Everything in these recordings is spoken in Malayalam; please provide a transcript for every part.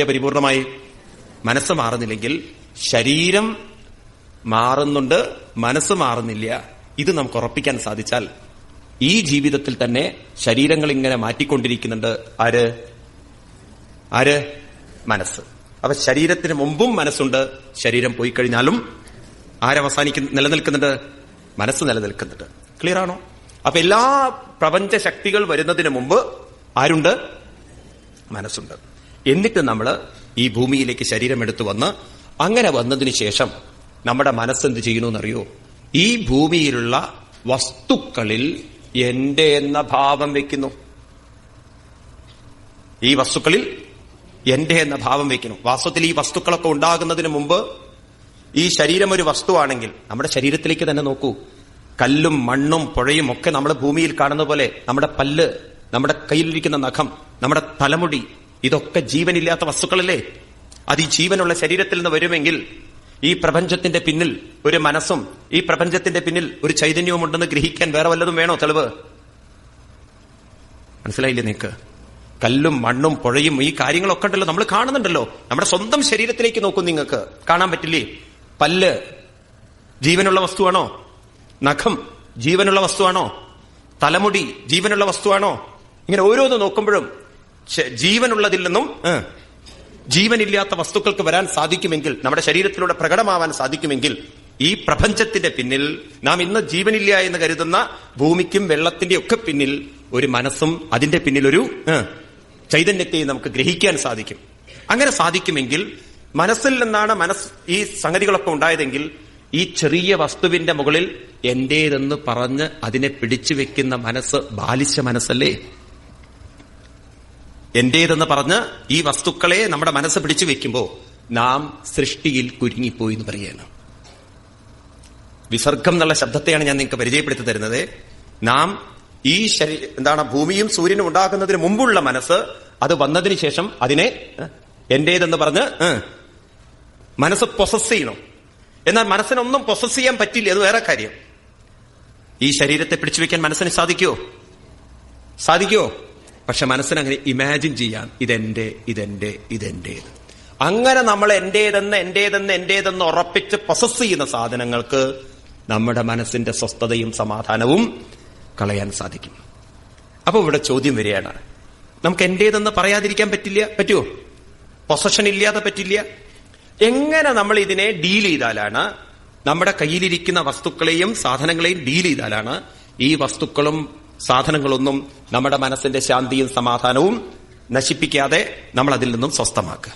മാറുന്നില്ല പരിപൂർണമായി മനസ്സ് മാറുന്നില്ലെങ്കിൽ ശരീരം മാറുന്നുണ്ട് മനസ്സ് മാറുന്നില്ല. ഇത് നമുക്ക് ഉറപ്പിക്കാൻ സാധിച്ചാൽ ഈ ജീവിതത്തിൽ തന്നെ ശരീരങ്ങൾ ഇങ്ങനെ മാറ്റിക്കൊണ്ടിരിക്കുന്നുണ്ട്. ആര്? ആര്? മനസ്സ്. അപ്പൊ ശരീരത്തിന് മുമ്പും മനസ്സുണ്ട്. ശരീരം പോയി കഴിഞ്ഞാലും ആരവസാനിക്കുന്ന നിലനിൽക്കുന്നുണ്ട്? മനസ്സ് നിലനിൽക്കുന്നുണ്ട്. ക്ലിയർ ആണോ? അപ്പൊ എല്ലാ പ്രപഞ്ച ശക്തികൾ വരുന്നതിന് മുമ്പ് ആരുണ്ട്? മനസ്സുണ്ട്. എന്നിട്ട് നമ്മൾ ഈ ഭൂമിയിലേക്ക് ശരീരം എടുത്തു വന്ന് അങ്ങനെ വന്നതിന് ശേഷം നമ്മുടെ മനസ്സെന്ത് ചെയ്യുന്നു ഈ ഭൂമിയിലുള്ള വസ്തുക്കളിൽ എന്റെ എന്ന ഭാവം വെക്കുന്നു. ഈ വസ്തുക്കളിൽ എന്റെ എന്ന ഭാവം വെക്കുന്നു. വാസ്തവത്തിൽ ഈ വസ്തുക്കളൊക്കെ ഉണ്ടാകുന്നതിന് മുമ്പ് ഈ ശരീരം ഒരു വസ്തുവാണെങ്കിൽ നമ്മുടെ ശരീരത്തിലേക്ക് തന്നെ നോക്കൂ. കല്ലും മണ്ണും പുഴയും ഒക്കെ നമ്മൾ ഭൂമിയിൽ കാണുന്ന പോലെ നമ്മുടെ പല്ല് നമ്മുടെ കയ്യിലിരിക്കുന്ന നഖം നമ്മുടെ തലമുടി ഇതൊക്കെ ജീവനില്ലാത്ത വസ്തുക്കളല്ലേ? അത് ഈ ജീവനുള്ള ശരീരത്തിൽ നിന്ന് വരുമെങ്കിൽ ഈ പ്രപഞ്ചത്തിന്റെ പിന്നിൽ ഒരു മനസ്സും ഈ പ്രപഞ്ചത്തിന്റെ പിന്നിൽ ഒരു ചൈതന്യവും ഉണ്ടെന്ന് ഗ്രഹിക്കാൻ വേറെ വല്ലതും വേണോ തെളിവ്? മനസ്സിലായില്ലേ നിനക്ക്? കല്ലും മണ്ണും പുഴയും ഈ കാര്യങ്ങളൊക്കെ ഉണ്ടല്ലോ നമ്മൾ കാണുന്നുണ്ടല്ലോ. നമ്മുടെ സ്വന്തം ശരീരത്തിലേക്ക് നോക്കും നിങ്ങൾക്ക്. കാണാൻ പറ്റില്ലേ? പല്ല് ജീവനുള്ള വസ്തുവാണോ? നഖം ജീവനുള്ള വസ്തുവാണോ? തലമുടി ജീവനുള്ള വസ്തുവാണോ? ഇങ്ങനെ ഓരോന്ന് നോക്കുമ്പോഴും ജീവനുള്ളതിൽ നിന്നും ജീവനില്ലാത്ത വസ്തുക്കൾക്ക് വരാൻ സാധിക്കുമെങ്കിൽ നമ്മുടെ ശരീരത്തിലൂടെ പ്രകടമാവാൻ സാധിക്കുമെങ്കിൽ ഈ പ്രപഞ്ചത്തിന്റെ പിന്നിൽ നാം ഇന്ന് ജീവനില്ല എന്ന് കരുതുന്ന ഭൂമിക്കും വെള്ളത്തിന്റെ ഒക്കെ പിന്നിൽ ഒരു മനസ്സും അതിന്റെ പിന്നിൽ ഒരു ചൈതന്യത്തെയും നമുക്ക് ഗ്രഹിക്കാൻ സാധിക്കും. അങ്ങനെ സാധിക്കുമെങ്കിൽ മനസ്സിൽ നിന്നാണ് മനസ് ഈ സംഗതികളൊക്കെ ഉണ്ടായതെങ്കിൽ ഈ ചെറിയ വസ്തുവിന്റെ മുകളിൽ എന്റേതെന്ന് പറഞ്ഞ് അതിനെ പിടിച്ചു വെക്കുന്ന മനസ്സ് ബാലിശ മനസ്സല്ലേ? എന്റേതെന്ന് പറഞ്ഞ് ഈ വസ്തുക്കളെ നമ്മുടെ മനസ്സ് പിടിച്ചു വെക്കുമ്പോ നാം സൃഷ്ടിയിൽ കുരുങ്ങിപ്പോയി എന്ന് പറയുകയാണ്. വിസർഗം എന്നുള്ള ശബ്ദത്തെയാണ് ഞാൻ നിങ്ങൾക്ക് പരിചയപ്പെടുത്തി തരുന്നത്. നാം ഈ ശരീ എന്താണ് ഭൂമിയും സൂര്യനും ഉണ്ടാകുന്നതിന് മുമ്പുള്ള മനസ്സ് അത് വന്നതിന് ശേഷം അതിനെ എന്റേതെന്ന് പറഞ്ഞ് മനസ്സ് പൊസസ് ചെയ്യണം. എന്നാൽ മനസ്സിനൊന്നും പൊസസ് ചെയ്യാൻ പറ്റില്ല. അത് വേറെ കാര്യം. ഈ ശരീരത്തെ പിടിച്ചു വെക്കാൻ മനസ്സിന് സാധിക്കുമോ സാധിക്കുമോ പക്ഷെ മനസ്സിനങ്ങനെ ഇമാജിൻ ചെയ്യാൻ ഇതെന്റെ ഇതെന്റെ ഇതെന്റെ അങ്ങനെ നമ്മൾ എന്റേതെന്ന് എന്റേതെന്ന് എന്റേതെന്ന് ഉറപ്പിച്ച് പ്രൊസസ് ചെയ്യുന്ന സാധനങ്ങൾക്ക് നമ്മുടെ മനസ്സിന്റെ സ്വസ്ഥതയും സമാധാനവും കളയാൻ സാധിക്കും. അപ്പൊ ഇവിടെ ചോദ്യം വരികയാണ്. നമുക്ക് എന്റേതെന്ന് പറയാതിരിക്കാൻ പറ്റില്ല പറ്റുമോ പൊസഷൻ ഇല്ലാതെ പറ്റില്ല. എങ്ങനെ നമ്മൾ ഇതിനെ ഡീൽ ചെയ്താലാണ് നമ്മുടെ കയ്യിലിരിക്കുന്ന വസ്തുക്കളെയും സാധനങ്ങളെയും ഡീൽ ചെയ്താലാണ് ഈ വസ്തുക്കളും സാധനങ്ങളൊന്നും നമ്മുടെ മനസ്സിന്റെ ശാന്തിയും സമാധാനവും നശിപ്പിക്കാതെ നമ്മൾ അതിൽ നിന്നും സ്വസ്ഥമാക്കുക.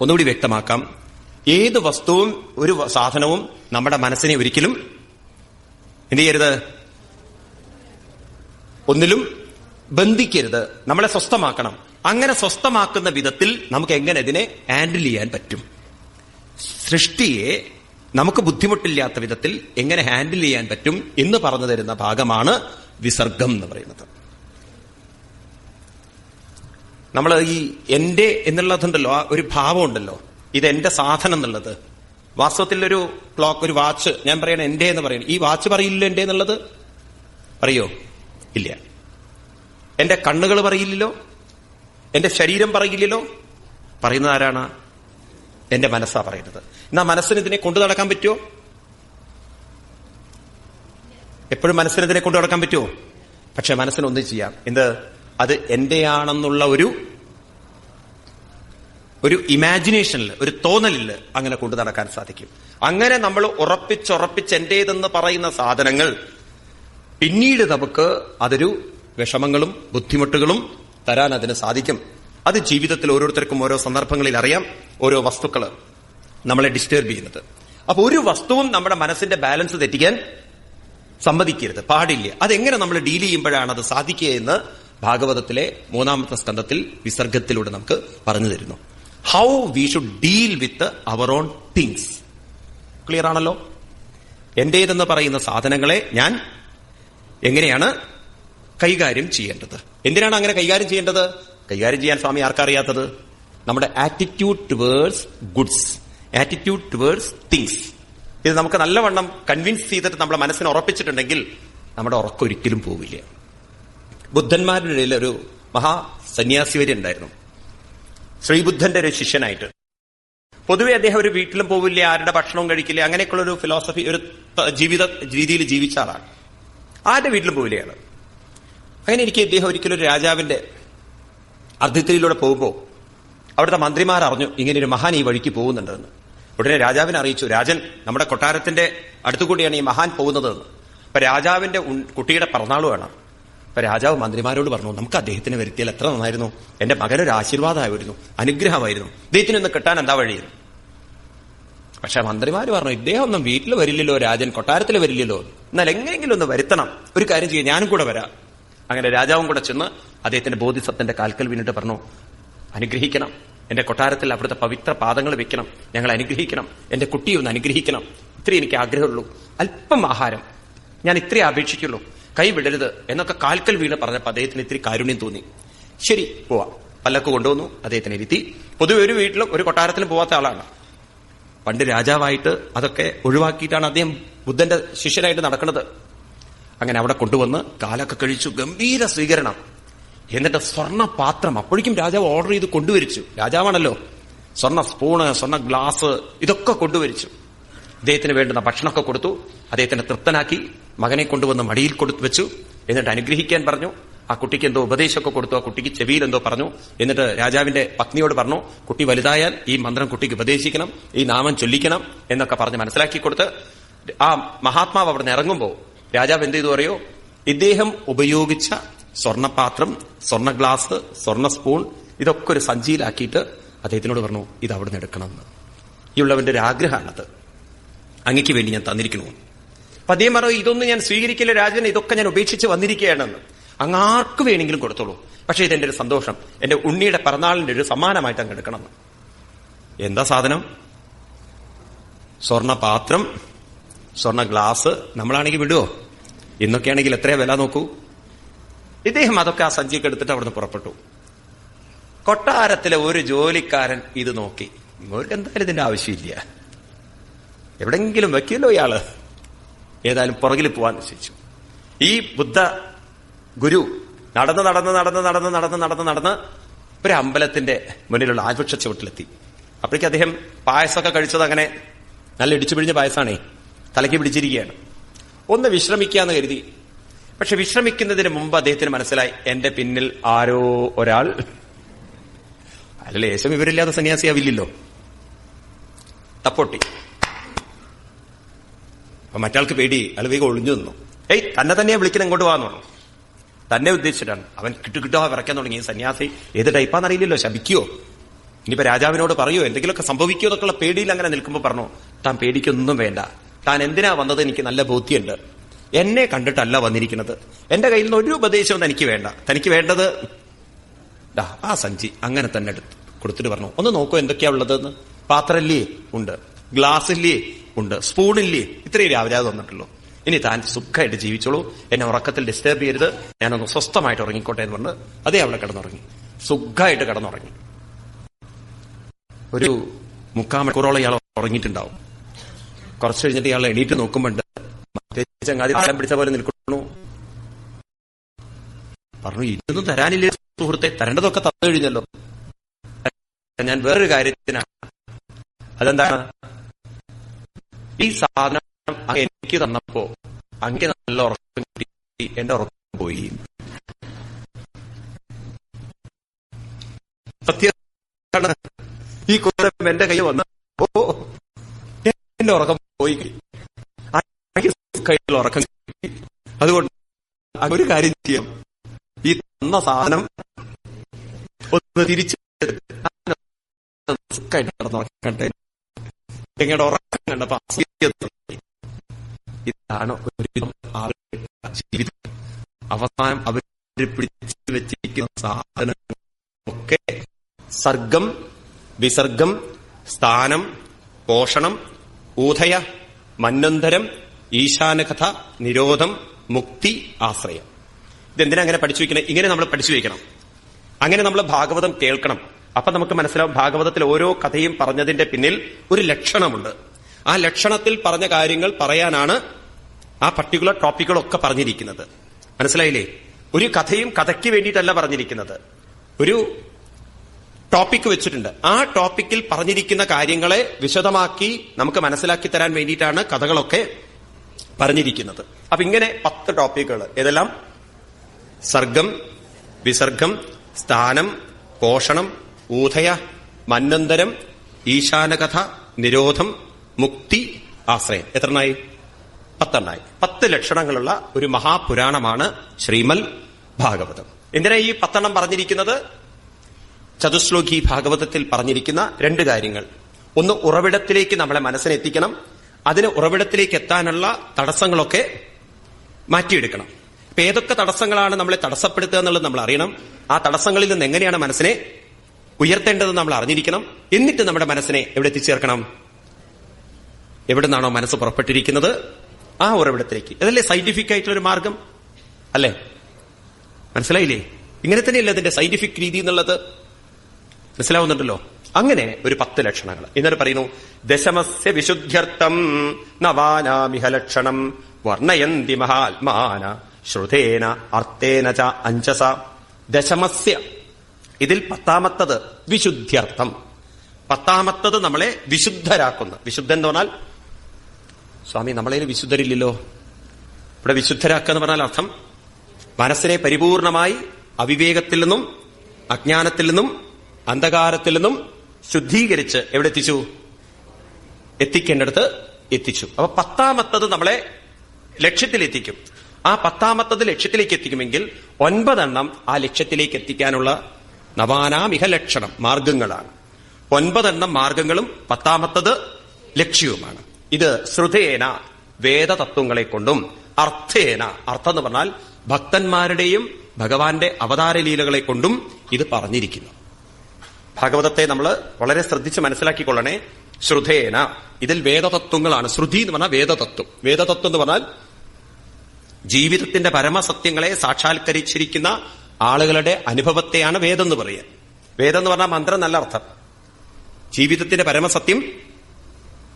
ഒന്നുകൂടി വ്യക്തമാക്കാം. ഏത് വസ്തുവും ഒരു സാധനവും നമ്മുടെ മനസ്സിനെ ഒരിക്കലും എന്ത് ചെയ്യരുത് ഒന്നിലും ബന്ധിക്കരുത്. നമ്മളെ സ്വസ്ഥമാക്കണം. അങ്ങനെ സ്വസ്ഥമാക്കുന്ന വിധത്തിൽ നമുക്ക് എങ്ങനെ ഇതിനെ ഹാൻഡിൽ ചെയ്യാൻ പറ്റും? സൃഷ്ടിയെ നമുക്ക് ബുദ്ധിമുട്ടില്ലാത്ത വിധത്തിൽ എങ്ങനെ ഹാൻഡിൽ ചെയ്യാൻ പറ്റും എന്ന് പറഞ്ഞു തരുന്ന ഭാഗമാണ് വിസർഗം എന്ന് പറയുന്നത്. നമ്മൾ ഈ എന്റെ എന്നുള്ളതുണ്ടല്ലോ ആ ഒരു ഭാവം ഉണ്ടല്ലോ ഇത് എന്റെ സാധനം എന്നുള്ളത്. വാസ്തവത്തിൽ ഒരു ക്ലോക്ക് ഒരു വാച്ച് ഞാൻ പറയണ എന്റെ എന്ന് പറയുന്നത് ഈ വാച്ച് പറയില്ലല്ലോ എന്റെ എന്നുള്ളത്? പറയോ? ഇല്ല. എന്റെ കണ്ണുകൾ പറയില്ലല്ലോ? എന്റെ ശരീരം പറയില്ലല്ലോ? പറയുന്നത് ആരാണ്? എന്റെ മനസ്സാ പറയുന്നത്. എന്നാ മനസ്സിന് ഇതിനെ കൊണ്ടു നടക്കാൻ പറ്റുമോ എപ്പോഴും മനസ്സിന് ഇതിനെ കൊണ്ടു നടക്കാൻ പറ്റുമോ പക്ഷെ മനസ്സിന് ഒന്നും ചെയ്യാം. എന്ത്? അത് എന്റെയാണെന്നുള്ള ഒരു ഒരു ഇമാജിനേഷനിൽ ഒരു തോന്നലിൽ അങ്ങനെ കൊണ്ടു നടക്കാൻ സാധിക്കും. അങ്ങനെ നമ്മൾ ഉറപ്പിച്ചുറപ്പിച്ച് എന്റേതെന്ന് പറയുന്ന സാധനങ്ങൾ പിന്നീട് നമുക്ക് അതൊരു വിഷമങ്ങളും ബുദ്ധിമുട്ടുകളും തരാൻ അതിന് സാധിക്കും. അത് ജീവിതത്തിൽ ഓരോരുത്തർക്കും ഓരോ സന്ദർഭങ്ങളിൽ അറിയാം ഓരോ വസ്തുക്കൾ നമ്മളെ ഡിസ്റ്റർബ് ചെയ്യുന്നത്. അപ്പൊ ഒരു വസ്തുവും നമ്മുടെ മനസ്സിന്റെ ബാലൻസ് തെറ്റിക്കാൻ സമ്മതിക്കരുത് പാടില്ല. അതെങ്ങനെ നമ്മൾ ഡീൽ ചെയ്യുമ്പോഴാണ് അത് സാധിക്കുക എന്ന് ഭാഗവതത്തിലെ മൂന്നാമത്തെ സ്കന്ധത്തിൽ വിസർഗത്തിലൂടെ നമുക്ക് പറഞ്ഞു തരുന്നു. How we should deal with our own things clear ആണല്ലോ? എന്റേതെന്ന് പറയുന്ന സാധനങ്ങളെ ഞാൻ എങ്ങനെയാണ് കൈകാര്യം ചെയ്യേണ്ടത്? എന്തിനാണ് അങ്ങനെ കൈകാര്യം ചെയ്യേണ്ടത്? കൈകാര്യം ചെയ്യാൻ സ്വാമി ആർക്കറിയാത്തത്? നമ്മുടെ attitude towards goods attitude towards things ഇത് നമുക്ക് നല്ലവണ്ണം കൺവിൻസ് ചെയ്തിട്ട് നമ്മുടെ മനസ്സിനെ ഉറപ്പിച്ചിട്ടുണ്ടെങ്കിൽ നമ്മുടെ ഉറക്കം ഒരിക്കലും പോവില്ല. ബുദ്ധന്മാരുടെ ഇടയിൽ ഒരു മഹാ സന്യാസി വരെ ഉണ്ടായിരുന്നു. ശ്രീബുദ്ധന്റെ ഒരു ശിഷ്യനായിട്ട്. പൊതുവെ അദ്ദേഹം ഒരു വീട്ടിലും പോവില്ല ആരുടെ ഭക്ഷണവും കഴിക്കില്ല അങ്ങനെയൊക്കെയുള്ള ഒരു ഫിലോസഫി ഒരു ജീവിത രീതിയിൽ ജീവിച്ച ആളാണ്. ആരുടെ വീട്ടിലും പോവില്ല അങ്ങനെ എനിക്ക് ഇദ്ദേഹം ഒരിക്കലും ഒരു രാജാവിന്റെ അർദ്ധത്തിലൂടെ പോകുമ്പോൾ അവിടുത്തെ മന്ത്രിമാർ അറിഞ്ഞു ഇങ്ങനെ ഒരു മഹാൻ ഈ വഴിക്ക് പോകുന്നുണ്ടെന്ന്. ഉടനെ രാജാവിനെ അറിയിച്ചു രാജൻ നമ്മുടെ കൊട്ടാരത്തിന്റെ അടുത്തുകൂടിയാണ് ഈ മഹാൻ പോകുന്നതെന്ന്. അപ്പൊ രാജാവിന്റെ കുട്ടിയുടെ വേണം അപ്പൊ രാജാവ് മന്ത്രിമാരോട് പറഞ്ഞു നമുക്ക് അദ്ദേഹത്തിന് വരുത്തിയാൽ എത്ര നന്നായിരുന്നു. എന്റെ മകനൊരു ആശീർവാദമായിരുന്നു അനുഗ്രഹമായിരുന്നു. ഇദ്ദേഹത്തിനൊന്ന് കിട്ടാൻ എന്താ വഴി? പക്ഷെ മന്ത്രിമാര് പറഞ്ഞു ഇദ്ദേഹം ഒന്നും വീട്ടിൽ വരില്ലല്ലോ രാജൻ കൊട്ടാരത്തിൽ വരില്ലല്ലോ. എന്നാൽ എങ്ങനെയെങ്കിലും ഒന്ന് വരുത്തണം. ഒരു കാര്യം ചെയ്യാം ഞാനും കൂടെ വരാം. അങ്ങനെ രാജാവും കൂടെ ചെന്ന് അദ്ദേഹത്തിന്റെ ബോധിസത്വന്റെ കാൽക്കൽ വീണിട്ട് പറഞ്ഞു അനുഗ്രഹിക്കണം. എന്റെ കൊട്ടാരത്തിൽ അവിടുത്തെ പവിത്ര പാദങ്ങൾ വെക്കണം. ഞങ്ങൾ അനുഗ്രഹിക്കണം. എന്റെ കുട്ടിയെ ഒന്ന് അനുഗ്രഹിക്കണം. ഇത്രയും എനിക്ക് ആഗ്രഹമുള്ളൂ. അല്പം ആഹാരം. ഞാൻ ഇത്രയും അപേക്ഷിക്കുള്ളൂ. കൈവിടരുത് എന്നൊക്കെ കാൽക്കൽ വീണ് പറഞ്ഞപ്പോൾ അദ്ദേഹത്തിന് ഇത്തിരി കാരുണ്യം തോന്നി. ശരി പോവാ. പല്ലക്ക് കൊണ്ടുവന്നു. അദ്ദേഹത്തിന് ഇരുത്തി. പൊതുവെ ഒരു വീട്ടിലും ഒരു കൊട്ടാരത്തിലും പോവാത്ത ആളാണ്. പണ്ട് രാജാവായിട്ട് അതൊക്കെ ഒഴിവാക്കിയിട്ടാണ് അദ്ദേഹം ബുദ്ധന്റെ ശിഷ്യനായിട്ട് നടക്കുന്നത്. അങ്ങനെ അവിടെ കൊണ്ടുവന്ന് കാലൊക്കെ കഴിച്ചു. ഗംഭീര സ്വീകരണം. എന്നിട്ട് സ്വർണ പാത്രം അപ്പോഴേക്കും രാജാവ് ഓർഡർ ചെയ്ത് കൊണ്ടുവരിച്ചു. രാജാവാണല്ലോ. സ്വർണ സ്പൂണ് സ്വർണ ഗ്ലാസ് ഇതൊക്കെ കൊണ്ടുവരിച്ചു. അദ്ദേഹത്തിന് വേണ്ടുന്ന ഭക്ഷണമൊക്കെ കൊടുത്തു. അദ്ദേഹത്തിനെ തൃപ്തനാക്കി. മകനെ കൊണ്ടുവന്ന് മടിയിൽ കൊടുത്തു വെച്ചു. എന്നിട്ട് അനുഗ്രഹിക്കാൻ പറഞ്ഞു. ആ കുട്ടിക്ക് എന്തോ ഉപദേശമൊക്കെ കൊടുത്തു. ആ കുട്ടിക്ക് ചെവിയിൽ എന്തോ പറഞ്ഞു. എന്നിട്ട് രാജാവിന്റെ പത്നിയോട് പറഞ്ഞു കുട്ടി വലുതായാൽ ഈ മന്ത്രം കുട്ടിക്ക് ഉപദേശിക്കണം. ഈ നാമം ചൊല്ലിക്കണം. എന്നൊക്കെ പറഞ്ഞ് മനസ്സിലാക്കി കൊടുത്ത് ആ മഹാത്മാവ് അവിടെ നിന്ന് ഇറങ്ങുമ്പോൾ രാജാവ് എന്ത് ചെയ്തു പറയോ ഇദ്ദേഹം ഉപയോഗിച്ച സ്വർണപാത്രം സ്വർണ ഗ്ലാസ് സ്വർണ സ്പൂൺ ഇതൊക്കെ ഒരു സഞ്ചിയിലാക്കിയിട്ട് അദ്ദേഹത്തിനോട് പറഞ്ഞു ഇത് അവിടെ നിന്ന് എടുക്കണമെന്ന് ഈ ഉള്ളവന്റെ ഒരു ആഗ്രഹമാണത് അങ്ങയ്ക്ക് വേണ്ടി ഞാൻ തന്നിരിക്കുന്നു. അപ്പൊ അദ്ദേഹം പറഞ്ഞു ഇതൊന്നും ഞാൻ സ്വീകരിക്കില്ല രാജൻ ഇതൊക്കെ ഞാൻ ഉപേക്ഷിച്ച് വന്നിരിക്കുകയാണെന്ന്. അങ്ങ് ആർക്ക് വേണമെങ്കിലും കൊടുത്തോളൂ. പക്ഷേ ഇതെന്റെ ഒരു സന്തോഷം. എന്റെ ഉണ്ണിയുടെ പിറന്നാളിന്റെ ഒരു സമ്മാനമായിട്ട് അങ്ങ് എടുക്കണം. എന്താ സാധനം? സ്വർണപാത്രം സ്വർണ ഗ്ലാസ് നമ്മളാണെങ്കിൽ വിടുവോ? ഇന്നൊക്കെയാണെങ്കിൽ എത്രയാ വില നോക്കൂ? ഇദ്ദേഹം അതൊക്കെ ആ സഞ്ചിയൊക്കെ എടുത്തിട്ട് അവിടുന്ന് പുറപ്പെട്ടു. കൊട്ടാരത്തിലെ ഒരു ജോലിക്കാരൻ ഇത് നോക്കി. ഇവർക്ക് എന്തായാലും ഇതിന്റെ ആവശ്യമില്ല. എവിടെങ്കിലും വെക്കില്ലോ ഇയാൾ. ഏതായാലും പുറകിൽ പോവാൻ നിശ്ചയിച്ചു ഈ ബുദ്ധ ഗുരു നടന്ന് നടന്ന് നടന്ന് നടന്ന് നടന്ന് നടന്ന് നടന്ന് ഒരു അമ്പലത്തിന്റെ മുന്നിലുള്ള ആൽവൃക്ഷ ചുവട്ടിലെത്തി. അപ്പോഴേക്ക് അദ്ദേഹം പായസമൊക്കെ കഴിച്ചത് അങ്ങനെ നല്ല ഇടിച്ചു പിഴിഞ്ഞ പായസമാണേ തലയ്ക്ക് പിടിച്ചിരിക്കുകയാണ്. ഒന്ന് വിശ്രമിക്കാന്ന് കരുതി പക്ഷെ വിശ്രമിക്കുന്നതിന് മുമ്പ് അദ്ദേഹത്തിന് മനസ്സിലായി എന്റെ പിന്നിൽ ആരോ ഒരാൾ. അല്ല ലേശം ഇവരില്ലാതെ സന്യാസിയാവില്ലല്ലോ. തപ്പൊട്ടി. അപ്പൊ മറ്റാൾക്ക് പേടി? അയാൾ വേഗം ഒളിഞ്ഞു നിന്നു. ഏയ് തന്നെ തന്നെയാ വിളിക്കണം ഇങ്ങോട്ട് വാന്നു തന്നെ ഉദ്ദേശിച്ചിട്ടാണ്. അവൻ കിട്ടു കിട്ടുക വിറയ്ക്കാൻ തുടങ്ങി. സന്യാസി ഏത് ടൈപ്പാന്ന് അറിയില്ലല്ലോ ശപിക്കുവോ ഇനിയിപ്പോ രാജാവിനോട് പറയോ? എന്തെങ്കിലുമൊക്കെ സംഭവിക്കുമോ എന്നൊക്കെയുള്ള പേടിയിൽ അങ്ങനെ നിൽക്കുമ്പോൾ പറഞ്ഞു താൻ പേടിക്കൊന്നും വേണ്ട. താൻ എന്തിനാ വന്നത്? എനിക്ക് നല്ല ബോധ്യമുണ്ട്. എന്നെ കണ്ടിട്ടല്ല വന്നിരിക്കുന്നത്. എന്റെ കയ്യിൽ നിന്ന് ഒരു ഉപദേശവും തനിക്ക് വേണ്ട. തനിക്ക് വേണ്ടത് ആ സഞ്ചി അങ്ങനെ തന്നെ എടുത്ത് കൊടുത്തിട്ട് പറഞ്ഞു. ഒന്ന് നോക്കൂ എന്തൊക്കെയാ ഉള്ളതെന്ന്. പാത്രല്ലേ? ഉണ്ട്. ഗ്ലാസ് ഇല്ലേ ഉണ്ട്. സ്പൂണില്ലേ? ഇത്രയും രാവിലെ തന്നിട്ടുള്ളൂ ഇനി താൻ സുഖമായിട്ട് ജീവിച്ചോളൂ. എന്നെ ഉറക്കത്തിൽ ഡിസ്റ്റർബ് ചെയ്യരുത്. ഞാനൊന്ന് സ്വസ്ഥമായിട്ട് ഉറങ്ങിക്കോട്ടെ എന്ന് പറഞ്ഞ് അതേ അവിടെ കിടന്നുറങ്ങി. സുഖമായിട്ട് കിടന്നുറങ്ങി. ഒരു മുക്കാൽ മണിക്കൂറോളം ഇയാൾ ഉറങ്ങിയിട്ടുണ്ടാവും. കുറച്ച് കഴിഞ്ഞിട്ട് ഇയാൾ എണീറ്റ് നോക്കുമ്പോണ്ട് മറ്റേ ചങ്ങാതി താരം പിടിച്ച പോലെ നിൽക്കുന്നു. പറഞ്ഞു ഇതൊന്നും തരാനില്ല സുഹൃത്തെ തരേണ്ടതൊക്കെ തന്നു കഴിഞ്ഞല്ലോ. ഞാൻ വേറൊരു കാര്യത്തിനാണ്. അതെന്താണ്? ഈ സാധനം എനിക്ക് തന്നപ്പോ അങ്ങ് നല്ല ഉറക്കം കിട്ടി എന്റെ ഉറക്കം പോയി. സത്യം ഈ കുതിരം എന്റെ കൈ വന്ന ഓ എന്റെ ഉറക്കം പോയി. കയ്യിൽ ഉറക്കം കിട്ടി അതുകൊണ്ട് ഒരു കാര്യം ചെയ്യാം ഈ തന്ന സാധനം ഒന്ന് തിരിച്ചു നടന്നുറക്കട്ടെ. നിങ്ങളുടെ ഉറക്കം കണ്ടപ്പോ. ഇതാണ് ഒരു ജീവിതം. അവസാനം അവർ പിടിച്ചു വെച്ചിരിക്കുന്ന സാധനം സാധനങ്ങളൊക്കെ സർഗം വിസർഗം സ്ഥാനം പോഷണം ഊധയ മന്നന്തരം ഈശാനകഥ നിരോധം മുക്തി ആശ്രയം. ഇതെന്തിനാ അങ്ങനെ പഠിച്ചു വയ്ക്കണം? ഇങ്ങനെ നമ്മൾ പഠിച്ചു വയ്ക്കണം. അങ്ങനെ നമ്മൾ ഭാഗവതം കേൾക്കണം. അപ്പൊ നമുക്ക് മനസ്സിലാവും ഭാഗവതത്തിൽ ഓരോ കഥയും പറഞ്ഞതിന്റെ പിന്നിൽ ഒരു ലക്ഷണമുണ്ട്. ആ ലക്ഷണത്തിൽ പറഞ്ഞ കാര്യങ്ങൾ പറയാനാണ് ആ പർട്ടിക്കുലർ ടോപ്പിക്കുകളൊക്കെ പറഞ്ഞിരിക്കുന്നത്. മനസ്സിലായില്ലേ? ഒരു കഥയും കഥയ്ക്ക് വേണ്ടിയിട്ടല്ല പറഞ്ഞിരിക്കുന്നത്. ഒരു ടോപ്പിക് വെച്ചിട്ടുണ്ട്. ആ ടോപ്പിക്കിൽ പറഞ്ഞിരിക്കുന്ന കാര്യങ്ങളെ വിശദമാക്കി നമുക്ക് മനസ്സിലാക്കി തരാൻ വേണ്ടിയിട്ടാണ് കഥകളൊക്കെ പറഞ്ഞിരിക്കുന്നത്. അപ്പൊ ഇങ്ങനെ പത്ത് ടോപ്പിക്കുകൾ ഏതെല്ലാം? സർഗം വിസർഗം സ്ഥാനം പോഷണം ഊധയ മന്നന്തരം ഈശാനകഥ നിരോധം മുക്തി ആശ്രയം. എത്രണ്ണായി? പത്തെണ്ണായി. പത്ത് ലക്ഷണങ്ങളുള്ള ഒരു മഹാപുരാണമാണ് ശ്രീമൽ ഭാഗവതം. എന്തിനാ ഈ പത്തെണ്ണം പറഞ്ഞിരിക്കുന്നത്? ചതുശ്ലോകി ഭാഗവതത്തിൽ പറഞ്ഞിരിക്കുന്ന രണ്ട് കാര്യങ്ങൾ. ഒന്ന് ഉറവിടത്തിലേക്ക് നമ്മളെ മനസ്സിനെ എത്തിക്കണം അതിന് ഉറവിടത്തിലേക്ക് എത്താനുള്ള തടസ്സങ്ങളൊക്കെ മാറ്റിയെടുക്കണം. ഇപ്പൊ ഏതൊക്കെ തടസ്സങ്ങളാണ് നമ്മളെ തടസ്സപ്പെടുത്തുക എന്നുള്ളത് നമ്മൾ അറിയണം. ആ തടസ്സങ്ങളിൽ നിന്ന് എങ്ങനെയാണ് മനസ്സിനെ ഉയർത്തേണ്ടതെന്ന് നമ്മൾ അറിഞ്ഞിരിക്കണം. എന്നിട്ട് നമ്മുടെ മനസ്സിനെ എവിടെ എത്തിച്ചേർക്കണം? എവിടെ നിന്നാണോ മനസ്സ് പുറപ്പെട്ടിരിക്കുന്നത്? ആ ഉറവിടത്തിലേക്ക്. അതല്ലേ സയന്റിഫിക് ആയിട്ടുള്ള ഒരു മാർഗം? അല്ലേ? മനസ്സിലായില്ലേ? ഇങ്ങനെ തന്നെയല്ലേ അതിന്റെ സയന്റിഫിക് രീതി എന്നുള്ളത്? മനസ്സിലാവുന്നുണ്ടല്ലോ? അങ്ങനെ ഒരു പത്ത് ലക്ഷണങ്ങൾ. എന്നിട്ട് പറയുന്നു ദശമസ്യ വിശുദ്ധ്യർത്ഥം നവാനാമിഹ ലക്ഷണം വർണയന്തി മഹാത്മാന ശ്രുതേന അർത്ഥേന ച അഞ്ചസ. ദശമസ്യ. ഇതിൽ പത്താമത്തത് വിശുദ്ധ്യർത്ഥം. പത്താമത്തത് നമ്മളെ വിശുദ്ധരാക്കുന്നു. വിശുദ്ധൻ എന്ന് പറഞ്ഞാൽ സ്വാമി നമ്മളതിന് വിശുദ്ധരില്ലല്ലോ. ഇവിടെ വിശുദ്ധരാക്കുക എന്ന് പറഞ്ഞാൽ അർത്ഥം മനസ്സിനെ പരിപൂർണമായി അവിവേകത്തിൽ നിന്നും അജ്ഞാനത്തിൽ നിന്നും അന്ധകാരത്തിൽ നിന്നും ശുദ്ധീകരിച്ച് എവിടെ എത്തിച്ചു എത്തിക്കേണ്ടടുത്ത് എത്തിച്ചു. അപ്പൊ പത്താമത്തത് നമ്മളെ ലക്ഷ്യത്തിലെത്തിക്കും. ആ പത്താമത്തത് ലക്ഷ്യത്തിലേക്ക് എത്തിക്കുമെങ്കിൽ ഒൻപതെണ്ണം ആ ലക്ഷ്യത്തിലേക്ക് എത്തിക്കാനുള്ള നവാനാമിഹ ലക്ഷണം മാർഗങ്ങളാണ്. ഒൻപതെണ്ണം മാർഗങ്ങളും പത്താമത്തത് ലക്ഷ്യവുമാണ്. ഇത് ശ്രുതേന വേദതത്വങ്ങളെ കൊണ്ടും അർത്ഥേന അർത്ഥം എന്ന് പറഞ്ഞാൽ ഭക്തന്മാരുടെയും ഭഗവാന്റെ അവതാരലീലകളെ കൊണ്ടും ഇത് പറഞ്ഞിരിക്കുന്നു. ഭാഗവതത്തെ നമ്മൾ വളരെ ശ്രദ്ധിച്ച് മനസ്സിലാക്കിക്കൊള്ളണേ. ശ്രുതേന. ഇതിൽ വേദതത്വങ്ങളാണ്. ശ്രുതി എന്ന് പറഞ്ഞാൽ വേദതത്വം. വേദതത്വം എന്ന് പറഞ്ഞാൽ ജീവിതത്തിന്റെ പരമസത്യങ്ങളെ സാക്ഷാത്കരിച്ചിരിക്കുന്ന ആളുകളുടെ അനുഭവത്തെയാണ് വേദം എന്ന് പറയുക. വേദം എന്ന് പറഞ്ഞാൽ മന്ത്രം നല്ല അർത്ഥം. ജീവിതത്തിന്റെ പരമസത്യം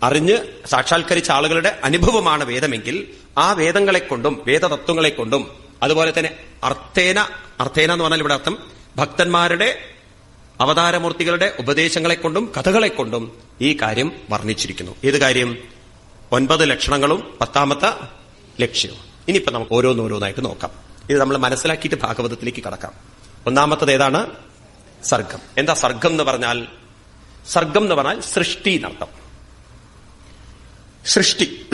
അറിഞ്ഞ് സാക്ഷാത്കരിച്ച ആളുകളുടെ അനുഭവമാണ് വേദമെങ്കിൽ ആ വേദങ്ങളെ കൊണ്ടും വേദതത്വങ്ങളെ കൊണ്ടും അതുപോലെ തന്നെ അർത്ഥേന അർത്ഥേന എന്ന് പറഞ്ഞാൽ ഇവിടെ അർത്ഥം ഭക്തന്മാരുടെ അവതാരമൂർത്തികളുടെ ഉപദേശങ്ങളെ കൊണ്ടും കഥകളെ കൊണ്ടും ഈ കാര്യം വർണിച്ചിരിക്കുന്നു. ഏത് കാര്യം? ഒൻപത് ലക്ഷണങ്ങളും പത്താമത്തെ ലക്ഷ്യവും. ഇനിയിപ്പോ നമുക്ക് ഓരോന്നോരോന്നായിട്ട് നോക്കാം. ഇത് നമ്മൾ മനസ്സിലാക്കിയിട്ട് ഭാഗവതത്തിലേക്ക് കടക്കാം. ഒന്നാമത്തത് ഏതാണ്? സർഗം. എന്താ സർഗം എന്ന് പറഞ്ഞാൽ? സർഗം എന്ന് പറഞ്ഞാൽ സൃഷ്ടി എന്നർത്ഥം. സൃഷ്ടി.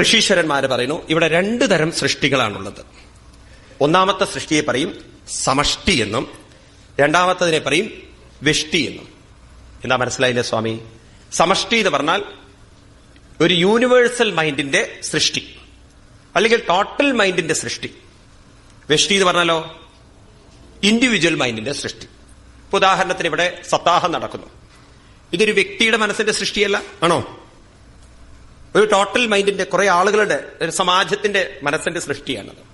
ഋഷീശ്വരന്മാര് പറയുന്നു ഇവിടെ രണ്ടു തരം സൃഷ്ടികളാണുള്ളത്. ഒന്നാമത്തെ സൃഷ്ടിയെ പറയും സമഷ്ടി എന്നും രണ്ടാമത്തതിനെ പറയും വെഷ്ടി എന്നും. എന്താ മനസ്സിലായില്ലേ സ്വാമി? സമഷ്ടി എന്ന് പറഞ്ഞാൽ ഒരു യൂണിവേഴ്സൽ മൈൻഡിന്റെ സൃഷ്ടി. അല്ലെങ്കിൽ ടോട്ടൽ മൈൻഡിന്റെ സൃഷ്ടി. വെഷ്ടി എന്ന് പറഞ്ഞാലോ? ഇൻഡിവിജ്വൽ മൈൻഡിന്റെ സൃഷ്ടി. ഉദാഹരണത്തിന് ഇവിടെ സപ്താഹം നടക്കുന്നു. ഇതൊരു വ്യക്തിയുടെ മനസ്സിന്റെ സൃഷ്ടിയല്ല ആണോ? ഒരു ടോട്ടൽ മൈൻഡിന്റെ കുറെ ആളുകളുടെ ഒരു സമാജത്തിന്റെ മനസ്സിന്റെ സൃഷ്ടിയാണത്.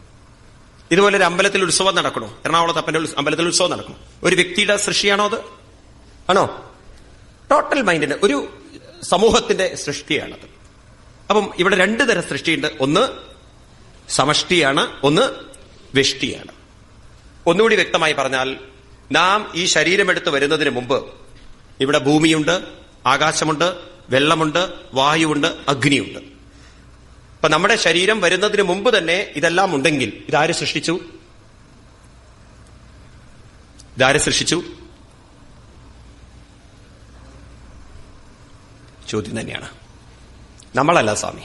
ഇതുപോലെ ഒരു അമ്പലത്തിൽ ഉത്സവം നടക്കണോ എറണാകുളത്ത് അപ്പന്റെ അമ്പലത്തിൽ ഉത്സവം നടക്കണം ഒരു വ്യക്തിയുടെ സൃഷ്ടിയാണോ അത്? ആണോ? ടോട്ടൽ മൈൻഡിന്റെ ഒരു സമൂഹത്തിന്റെ സൃഷ്ടിയാണത്. അപ്പം ഇവിടെ രണ്ട് തരം സൃഷ്ടിയുണ്ട്. ഒന്ന് സമഷ്ടിയാണ് ഒന്ന് വെഷ്ടിയാണ് ഒന്നുകൂടി വ്യക്തമായി പറഞ്ഞാൽ നാം ഈ ശരീരമെടുത്ത് വരുന്നതിന് മുമ്പ് ഇവിടെ ഭൂമിയുണ്ട് ആകാശമുണ്ട് വെള്ളമുണ്ട് വായുവുണ്ട് അഗ്നിയുണ്ട്. അപ്പൊ നമ്മുടെ ശരീരം വരുന്നതിന് മുമ്പ് തന്നെ ഇതെല്ലാം ഉണ്ടെങ്കിൽ ഇതാര് സൃഷ്ടിച്ചു? ഇതാര് സൃഷ്ടിച്ചു? ചോദ്യം തന്നെയാണ്. നമ്മളല്ല സ്വാമി.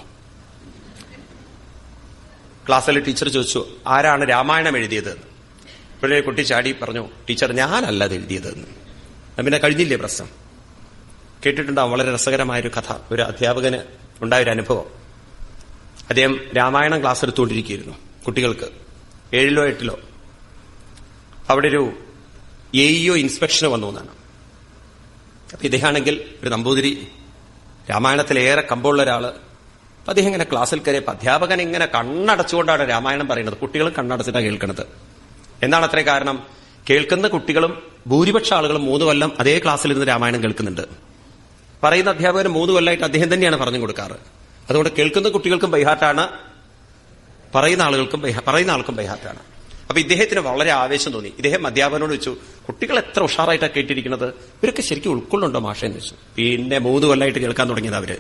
ക്ലാസ്സിലെ ടീച്ചർ ചോദിച്ചു ആരാണ് രാമായണം എഴുതിയത്? ഇപ്പോഴേ കുട്ടി ചാടി പറഞ്ഞു ടീച്ചർ ഞാനല്ല അത് എഴുതിയതെന്ന്. പിന്നെ കഴിഞ്ഞില്ലേ പ്രശ്നം? കേട്ടിട്ടുണ്ടാവും വളരെ രസകരമായ ഒരു കഥ. ഒരു അധ്യാപകന് ഉണ്ടായ ഒരു അനുഭവം. അദ്ദേഹം രാമായണം ക്ലാസ് എടുത്തുകൊണ്ടിരിക്കുകയായിരുന്നു കുട്ടികൾക്ക് ഏഴിലോ എട്ടിലോ. അവിടെ ഒരു എഇഒ ഇൻസ്പെക്ഷന് വന്നു എന്നാണ്. അപ്പൊ ഇദ്ദേഹമാണെങ്കിൽ ഒരു നമ്പൂതിരി രാമായണത്തിലേറെ കമ്പുള്ള ഒരാൾ. അപ്പൊ അദ്ദേഹം ഇങ്ങനെ ക്ലാസ്സിൽ കയറിയപ്പോ അധ്യാപകൻ ഇങ്ങനെ കണ്ണടച്ചുകൊണ്ടാണ് രാമായണം പറയുന്നത്. കുട്ടികളും കണ്ണടച്ചിട്ടാണ് കേൾക്കുന്നത് എന്താണ് അത്രേ കാരണം? കേൾക്കുന്ന കുട്ടികളും ഭൂരിപക്ഷ ആളുകളും മൂന്ന് കൊല്ലം അതേ ക്ലാസ്സിൽ ഇരുന്ന് രാമായണം കേൾക്കുന്നുണ്ട്. പറയുന്ന അധ്യാപകർ മൂന്ന് കൊല്ലമായിട്ട് അദ്ദേഹം തന്നെയാണ് പറഞ്ഞു കൊടുക്കാറ്. അതുകൊണ്ട് കേൾക്കുന്ന കുട്ടികൾക്കും ബൈഹാർട്ടാണ് പറയുന്ന ആളുകൾക്കും പറയുന്ന ആൾക്കും ബൈഹാർട്ടാണ് അപ്പൊ ഇദ്ദേഹത്തിന് വളരെ ആവേശം തോന്നി. ഇദ്ദേഹം അധ്യാപകനോട് വെച്ചു കുട്ടികൾ എത്ര ഉഷാറായിട്ടാണ് കേട്ടിരിക്കുന്നത്? ഇവരൊക്കെ ശരിക്കും ഉൾക്കൊള്ളുണ്ടോ മാഷെന്ന് വെച്ചു പിന്നെ മൂന്ന് കൊല്ലമായിട്ട് കേൾക്കാൻ തുടങ്ങിയത് അവർ.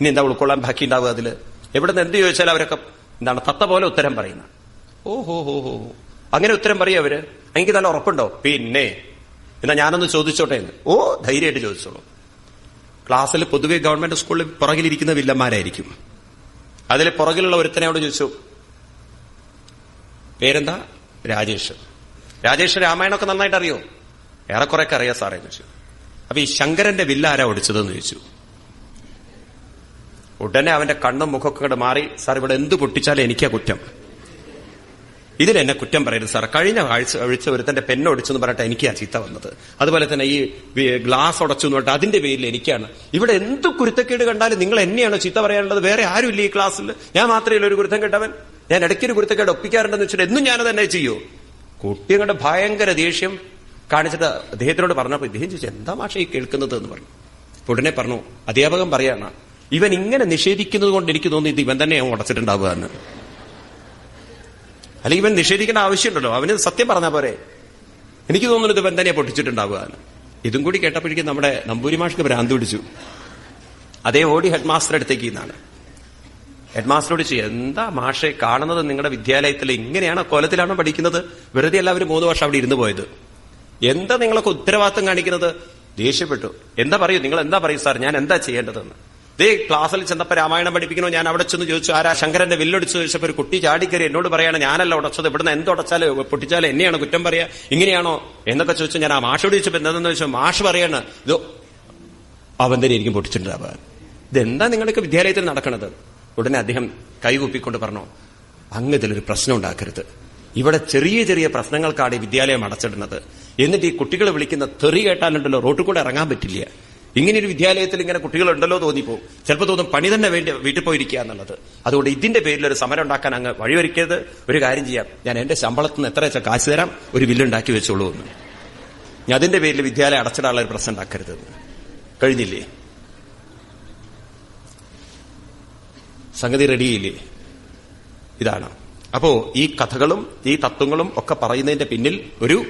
ഇനി എന്താ ഉൾക്കൊള്ളാൻ ബാക്കി ഉണ്ടാവുക അതിൽ? എവിടെ നിന്ന് എന്ത് ചോദിച്ചാൽ അവരൊക്കെ എന്താണ് തത്ത പോലെ ഉത്തരം പറയുന്ന. ഓ ഹോ ഹോ. അങ്ങനെ ഉത്തരം പറയും അവർ. എനിക്ക് നല്ല ഉറപ്പുണ്ടോ? പിന്നെ. എന്നാ ഞാനൊന്ന് ചോദിച്ചോട്ടെ എന്ന്. ഓ ധൈര്യമായിട്ട് ചോദിച്ചോളൂ. ക്ലാസ്സിൽ പൊതുവെ ഗവൺമെന്റ് സ്കൂളിൽ പുറകിലിരിക്കുന്ന വില്ലന്മാരായിരിക്കും. അതിൽ പുറകിലുള്ള ഒരുത്തനോട് ചോദിച്ചു. പേരെന്താ? രാജേഷ്. രാജേഷ് രാമായണമൊക്കെ നന്നായിട്ട് അറിയോ ഏറെക്കുറെയൊക്കെ അറിയാം സാറേ എന്ന് ചോദിച്ചു അപ്പൊ ഈ ശങ്കരന്റെ വില്ല ആരാ ഒടിച്ചതെന്ന് ചോദിച്ചു. ഉടനെ അവന്റെ കണ്ണും മുഖമൊക്കെ കൂടെ മാറി സാർ ഇവിടെ എന്ത് പൊട്ടിച്ചാലും എനിക്കാ കുറ്റം. ഇതിലെന്നെ കുറ്റം പറയരുത് സാർ കഴിഞ്ഞ ആഴ്ച ഒഴിച്ച ഒരുത്തന്റെ പെന്ന് ഒടിച്ചെന്ന് പറഞ്ഞിട്ട് എനിക്കാ ചീത്ത വന്നത്. അതുപോലെ തന്നെ ഈ ഗ്ലാസ് ഉടച്ചു എന്ന് പറഞ്ഞിട്ട് അതിന്റെ പേരിൽ എനിക്കാണ്. ഇവിടെ എന്ത് കുരുത്തക്കേട് കണ്ടാലും നിങ്ങൾ എന്നെയാണോ ചീത്ത പറയാനുള്ളത്? വേറെ ആരുമില്ല ഈ ക്ലാസ്സിൽ. ഞാൻ മാത്രമേ ഒരു കുരുത്തം കേട്ടവൻ. ഞാൻ ഇടയ്ക്കൊരു കുരുത്തക്കേട് ഒപ്പിക്കാറുണ്ടെന്ന് വെച്ചിട്ട് എന്നും ഞാനത് തന്നെ ചെയ്യൂ. കുട്ടികളുടെ ഭയങ്കര ദേഷ്യം കാണിച്ചിട്ട് അദ്ദേഹത്തിനോട് പറഞ്ഞപ്പോൾ ഇദ്ദേഹം ചോദിച്ചു എന്താ മാഷ ഈ കേൾക്കുന്നത്? എന്ന് പറഞ്ഞു. ഉടനെ പറഞ്ഞു അധ്യാപകൻ പറയാണ് ഇവൻ ഇങ്ങനെ നിഷേധിക്കുന്നത് കൊണ്ട് എനിക്ക് തോന്നി ഇത് ഇവൻ തന്നെ ഉടച്ചിട്ടുണ്ടാവുക എന്ന്. അല്ലെങ്കിൽ ഇവൻ നിഷേധിക്കേണ്ട ആവശ്യമുണ്ടല്ലോ അവന് സത്യം പറഞ്ഞാൽ പോരെ. എനിക്ക് തോന്നുന്നു ഇത് ഇവൻ തന്നെ പൊട്ടിച്ചിട്ടുണ്ടാവുക എന്ന്. ഇതും കൂടി കേട്ടപ്പോഴേക്കും നമ്മുടെ നമ്പൂരി മാഷ്ക്ക് ഭ്രാന്ത് പിടിച്ചു. അതേ ഓടി ഹെഡ് മാസ്റ്റർ അടുത്തേക്ക് എന്നാണ് ഹെഡ് മാസ്റ്ററോട് ചെയ്യും എന്താ മാഷെ കാണുന്നത് നിങ്ങളുടെ വിദ്യാലയത്തിൽ ഇങ്ങനെയാണോ? കൊലത്തിലാണോ പഠിക്കുന്നത്? വെറുതെ എല്ലാവരും മൂന്ന് വർഷം അവിടെ ഇരുന്ന് പോയത്. എന്താ നിങ്ങളൊക്കെ ഉത്തരവാദിത്തം കാണിക്കുന്നത്? ദേഷ്യപ്പെട്ടു. എന്താ പറയൂ? നിങ്ങൾ എന്താ പറയൂ സാർ? ഞാൻ എന്താ ചെയ്യേണ്ടതെന്ന്? ദേ ക്ലാസ്സിൽ ചെന്നപ്പോ രാമായണം പഠിപ്പിക്കണോ? ഞാൻ അവിടെ ചെന്ന് ചോദിച്ചു ആരാ ശങ്കരന്റെ വില്ലൊടിച്ചു ചോദിച്ചപ്പോ ഒരു കുട്ടി ചാടിക്കറി എന്നോട് പറയാണ് ഞാനല്ല ഉടച്ചത്. ഇവിടുന്ന് എന്തുടച്ചാലും പൊട്ടിച്ചാലോ? എന്നെയാണ് കുറ്റം പറയാ? ഇങ്ങനെയാണോ? എന്നൊക്കെ ചോദിച്ചു. ഞാൻ ആ മാഷോട് ചോദിച്ചപ്പോ എന്താണെന്ന് ചോദിച്ചു മാഷ് പറയാണ് ഇതോ അവൻ തന്നെ എനിക്കും പൊട്ടിച്ചിട്ടുണ്ടാവാൻ ഇതെന്താ നിങ്ങളൊക്കെ വിദ്യാലയത്തിൽ നടക്കണത്? ഉടനെ അദ്ദേഹം കൈകൂപ്പിക്കൊണ്ട് പറഞ്ഞു അങ്ങ് ഇതിലൊരു പ്രശ്നം ഉണ്ടാക്കരുത്. ഇവിടെ ചെറിയ ചെറിയ പ്രശ്നങ്ങൾക്കാണ് ഈ വിദ്യാലയം അടച്ചിടുന്നത്. എന്നിട്ട് ഈ കുട്ടികൾ വിളിക്കുന്ന തെറി കേട്ടാലുണ്ടല്ലോ റോട്ടിൽ കൂടെ ഇറങ്ങാൻ പറ്റില്ല. ഇങ്ങനെ ഒരു വിദ്യാലയത്തിൽ ഇങ്ങനെ കുട്ടികളുണ്ടല്ലോ തോന്നിപ്പോവും. ചിലപ്പോൾ തോന്നും പണി തന്നെ വേണ്ടി വീട്ടിൽ പോയിരിക്കുക എന്നുള്ളത്. അതുകൊണ്ട് ഇതിന്റെ പേരിൽ ഒരു സമരം ഉണ്ടാക്കാൻ അങ്ങ് വഴിവരിക്കരുത് ഒരു കാര്യം ചെയ്യാം. ഞാൻ എന്റെ ശമ്പളത്തിൽ നിന്ന് എത്ര വെച്ചാൽ കാശ് തരാം? ഒരു ബില്ലുണ്ടാക്കി വെച്ചോളൂ എന്ന്. ഞാൻ അതിന്റെ പേരിൽ വിദ്യാലയം അടച്ചിടാനുള്ള ഒരു പ്രശ്നം ഉണ്ടാക്കരുത്. കഴിഞ്ഞില്ലേ? സംഗതി റെഡിയില്ലേ? ഇതാണ്. അപ്പോ ഈ കഥകളും ഈ തത്വങ്ങളും ഒക്കെ പറയുന്നതിന്റെ പിന്നിൽ ഒരു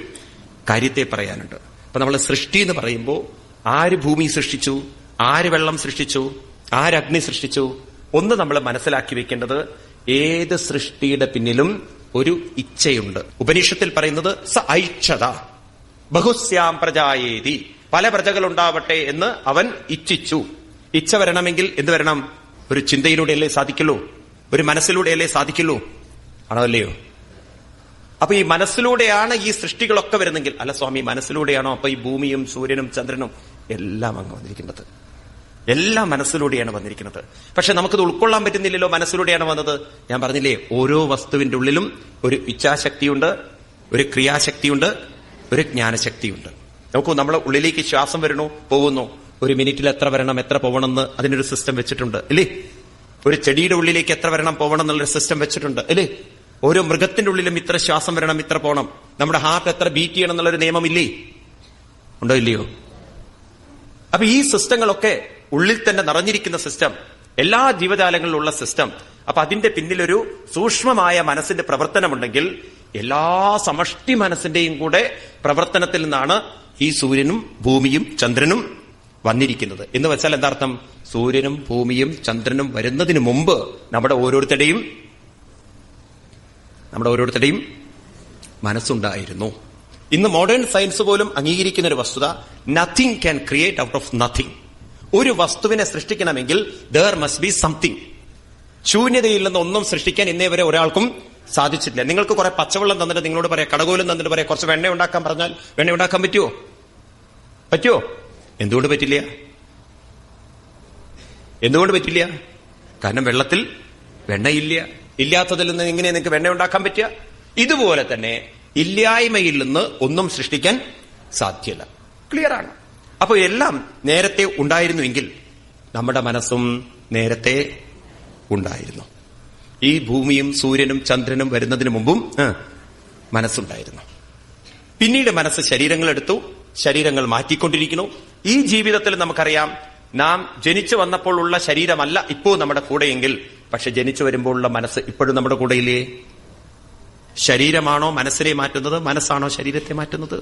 കാര്യത്തെ പറയാനുണ്ട്. അപ്പൊ നമ്മൾ സൃഷ്ടി എന്ന് പറയുമ്പോൾ ആര് ഭൂമി സൃഷ്ടിച്ചു ആര് വെള്ളം സൃഷ്ടിച്ചു ആര് അഗ്നി സൃഷ്ടിച്ചു ഒന്ന് നമ്മൾ മനസ്സിലാക്കി വെക്കേണ്ടത് ഏത് സൃഷ്ടിയുടെ പിന്നിലും ഒരു ഇച്ഛയുണ്ട്. ഉപനിഷത്തിൽ പറയുന്നത് സ ഐക്ഷത ബഹുസ്യാം പ്രജായേതി. പല പ്രജകൾ ഉണ്ടാവട്ടെ എന്ന് അവൻ ഇച്ഛിച്ചു. ഇച്ഛ വരണമെങ്കിൽ എന്ത് വരണം? ഒരു ചിന്തയിലൂടെയല്ലേ സാധിക്കുള്ളൂ? ഒരു മനസ്സിലൂടെയല്ലേ സാധിക്കുള്ളൂ? ആണോ അല്ലയോ അപ്പൊ ഈ മനസ്സിലൂടെയാണ് ഈ സൃഷ്ടികളൊക്കെ വരുന്നെങ്കിൽ അല്ല സ്വാമി മനസ്സിലൂടെയാണോ അപ്പൊ ഈ ഭൂമിയും സൂര്യനും ചന്ദ്രനും എല്ലാം അങ്ങ് വന്നിരിക്കുന്നത്? എല്ലാം മനസ്സിലൂടെയാണ് വന്നിരിക്കുന്നത്. പക്ഷെ നമുക്കത് ഉൾക്കൊള്ളാൻ പറ്റുന്നില്ലല്ലോ മനസ്സിലൂടെയാണ് വന്നത്. ഞാൻ പറഞ്ഞില്ലേ ഓരോ വസ്തുവിന്റെ ഉള്ളിലും ഒരു ഇച്ഛാശക്തിയുണ്ട് ഒരു ക്രിയാശക്തിയുണ്ട് ഒരു ജ്ഞാനശക്തിയുണ്ട്. നോക്കൂ നമ്മളെ ഉള്ളിലേക്ക് ശ്വാസം വരുന്നു പോകുന്നു. ഒരു മിനിറ്റിൽ എത്ര വരണം എത്ര പോകണമെന്ന് അതിനൊരു സിസ്റ്റം വെച്ചിട്ടുണ്ട്. അല്ലേ ഒരു ചെടിയുടെ ഉള്ളിലേക്ക് എത്ര വരണം പോകണം എന്നുള്ളൊരു സിസ്റ്റം വെച്ചിട്ടുണ്ട്. അല്ലേ ഓരോ മൃഗത്തിന്റെ ഉള്ളിലും ഇത്ര ശ്വാസം വരണം ഇത്ര പോകണം നമ്മുടെ ഹാർട്ട് എത്ര ബീറ്റ് ചെയ്യണം എന്നുള്ളൊരു നിയമമില്ലേ? ഉണ്ടോ ഇല്ലയോ? അപ്പൊ ഈ സിസ്റ്റങ്ങളൊക്കെ ഉള്ളിൽ തന്നെ നിറഞ്ഞിരിക്കുന്ന സിസ്റ്റം എല്ലാ ജീവജാലങ്ങളിലുള്ള സിസ്റ്റം അപ്പൊ അതിന്റെ പിന്നിലൊരു സൂക്ഷ്മമായ മനസ്സിന്റെ പ്രവർത്തനമുണ്ടെങ്കിൽ എല്ലാ സമഷ്ടി മനസ്സിന്റെയും കൂടെ പ്രവർത്തനത്തിൽ നിന്നാണ് ഈ സൂര്യനും ഭൂമിയും ചന്ദ്രനും വന്നിരിക്കുന്നത്. എന്ന് വെച്ചാൽ എന്താർത്ഥം? സൂര്യനും ഭൂമിയും ചന്ദ്രനും വരുന്നതിന് മുമ്പ് നമ്മുടെ ഓരോരുത്തരുടെയും നമ്മുടെ ഓരോരുത്തരുടെയും മനസ്സുണ്ടായിരുന്നു. ഇന്ന് മോഡേൺ സയൻസ് പോലും അംഗീകരിക്കുന്ന ഒരു വസ്തുത nothing can create out of nothing ഒരു വസ്തുവിനെ സൃഷ്ടിക്കണമെങ്കിൽ ദർ മസ്റ്റ് ബി സംതിങ് ശൂന്യതയിൽ നിന്ന് ഒന്നും സൃഷ്ടിക്കാൻ ഇന്നേ വരെ ഒരാൾക്കും സാധിച്ചിട്ടില്ല. നിങ്ങൾക്ക് കുറെ പച്ചവെള്ളം തന്നിട്ട് നിങ്ങളോട് പറയാം കടകോലും തന്നിട്ട് പറയാം കുറച്ച് വെണ്ണ ഉണ്ടാക്കാൻ പറഞ്ഞാൽ വെണ്ണ ഉണ്ടാക്കാൻ പറ്റുമോ പറ്റുമോ എന്തുകൊണ്ട് പറ്റില്ല? എന്തുകൊണ്ട് പറ്റില്ല? കാരണം വെള്ളത്തിൽ വെണ്ണയില്ല. ഇല്ലാത്തതിൽ നിന്ന് എങ്ങനെ നിങ്ങൾക്ക് വെണ്ണ ഉണ്ടാക്കാൻ പറ്റുക? ഇതുപോലെ തന്നെ ഇല്ലായ്മയിൽ നിന്ന് ഒന്നും സൃഷ്ടിക്കാൻ സാധ്യല്ല. ക്ലിയർ ആണ്. അപ്പൊ എല്ലാം നേരത്തെ ഉണ്ടായിരുന്നുവെങ്കിൽ നമ്മുടെ മനസ്സും നേരത്തെ ഉണ്ടായിരുന്നു. ഈ ഭൂമിയും സൂര്യനും ചന്ദ്രനും വരുന്നതിന് മുമ്പും മനസ്സുണ്ടായിരുന്നു. പിന്നീട് മനസ്സ് ശരീരങ്ങൾ എടുത്തു ശരീരങ്ങൾ മാറ്റിക്കൊണ്ടിരിക്കുന്നു. ഈ ജീവിതത്തിൽ നമുക്കറിയാം നാം ജനിച്ചു വന്നപ്പോൾ ഉള്ള ശരീരമല്ല ഇപ്പോ നമ്മുടെ കൂടെയെങ്കിൽ പക്ഷെ ജനിച്ചു വരുമ്പോൾ ഉള്ള മനസ്സ് ഇപ്പോഴും നമ്മുടെ കൂടെയില്ലേ? ശരീരമാണോ മനസ്സിനെ മാറ്റുന്നത് മനസ്സാണോ ശരീരത്തെ മാറ്റുന്നത്?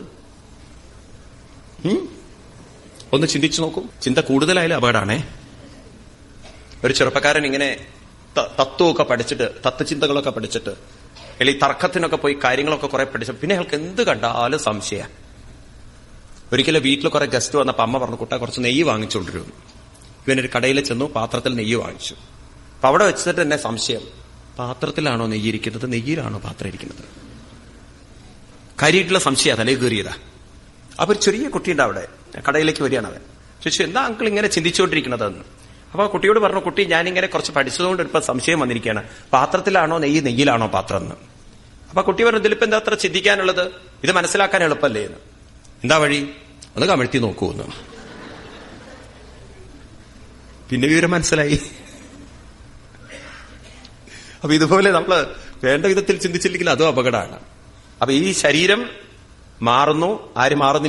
ഒന്ന് ചിന്തിച്ചു നോക്കും. ചിന്ത കൂടുതലായാലും അപകടമാണേ. ഒരു ചെറുപ്പക്കാരൻ ഇങ്ങനെ തത്വമൊക്കെ പഠിച്ചിട്ട് തത്വചിന്തകളൊക്കെ പഠിച്ചിട്ട് അല്ലെങ്കിൽ തർക്കത്തിനൊക്കെ പോയി കാര്യങ്ങളൊക്കെ കുറെ പഠിച്ചു പിന്നെ അയാൾക്ക് എന്ത് കണ്ടാലും സംശയ ഒരിക്കലും വീട്ടിൽ കുറെ ഗസ്റ്റ് വന്നപ്പോൾ അമ്മ പറഞ്ഞു കുട്ടാ കുറച്ച് നെയ്യ് വാങ്ങിച്ചുകൊണ്ടിരുന്നു ഇവനൊരു കടയിൽ ചെന്നു പാത്രത്തിൽ നെയ്യ് വാങ്ങിച്ചു. അപ്പൊ അവിടെ വെച്ചിട്ട് എന്നെ സംശയം പാത്രത്തിലാണോ നെയ്യ് ഇരിക്കുന്നത് നെയ്യിലാണോ പാത്രം ഇരിക്കുന്നത് കരിയിട്ടുള്ള സംശയ തലേ കയറിയതാ. അപ്പൊ ഒരു ചെറിയ കുട്ടിയുണ്ട് അവിടെ കടയിലേക്ക് വരികയാണ് അവൻ. ചോദിച്ചു എന്താ അങ്കിൾ ഇങ്ങനെ ചിന്തിച്ചുകൊണ്ടിരിക്കുന്നതെന്ന്? അപ്പൊ ആ കുട്ടിയോട് പറഞ്ഞു കുട്ടി ഞാനിങ്ങനെ കുറച്ച് പഠിച്ചതുകൊണ്ട് ഇപ്പൊ സംശയം വന്നിരിക്കുകയാണ്. പാത്രത്തിലാണോ നെയ്യ് നെയ്യിലാണോ പാത്രം എന്ന് അപ്പൊ കുട്ടി പറഞ്ഞു ഇതിലിപ്പോ എന്താ അത്ര ചിന്തിക്കാനുള്ളത്? ഇത് മനസ്സിലാക്കാൻ എളുപ്പമല്ലേ? എന്ന്. എന്താ വഴി? ഒന്ന് കമഴ്ത്തി നോക്കൂ എന്ന് പിന്നെ വിവരം മനസ്സിലായി. അപ്പൊ ഇതുപോലെ നമ്മൾ വേണ്ട വിധത്തിൽ ചിന്തിച്ചില്ലെങ്കിൽ അതും അപകടമാണ്. അപ്പൊ ഈ ശരീരം മാറുന്നു ആര് മാറുന്നില്ല